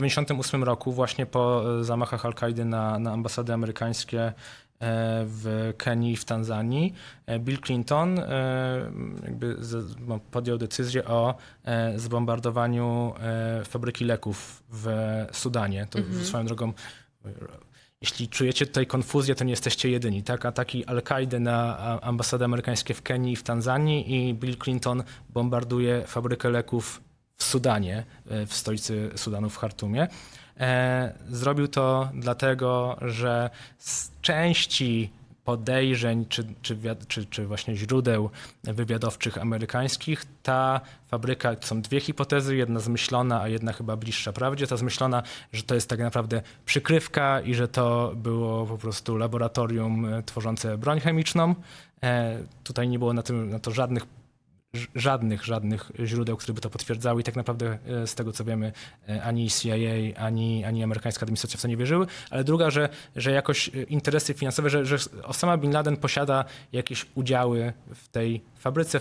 1998 roku, właśnie po e, zamachach Al-Kaidy na, na ambasady amerykańskie e, w Kenii i w Tanzanii, e, Bill Clinton jakby no, podjął decyzję o zbombardowaniu fabryki leków w Sudanie. To swoją drogą jeśli czujecie tutaj konfuzję, to nie jesteście jedyni. Tak? Ataki Al-Kaidy na ambasady amerykańskie w Kenii i w Tanzanii i Bill Clinton bombarduje fabrykę leków Sudanie, e, w stolicy Sudanu w Chartumie. E, zrobił to dlatego, że z części podejrzeń czy, czy, czy, czy właśnie źródeł wywiadowczych amerykańskich, ta fabryka, są dwie hipotezy, jedna zmyślona, a jedna chyba bliższa prawdzie. Ta zmyślona, że to jest tak naprawdę przykrywka i że to było po prostu laboratorium e, tworzące broń chemiczną. Tutaj nie było na, tym, na to żadnych żadnych, żadnych źródeł, które by to potwierdzały i tak naprawdę e, z tego co wiemy e, ani CIA, ani, ani amerykańska administracja w to nie wierzyły, ale druga, że, że jakoś e, interesy finansowe, że, że Osama Bin Laden posiada jakieś udziały w tej fabryce,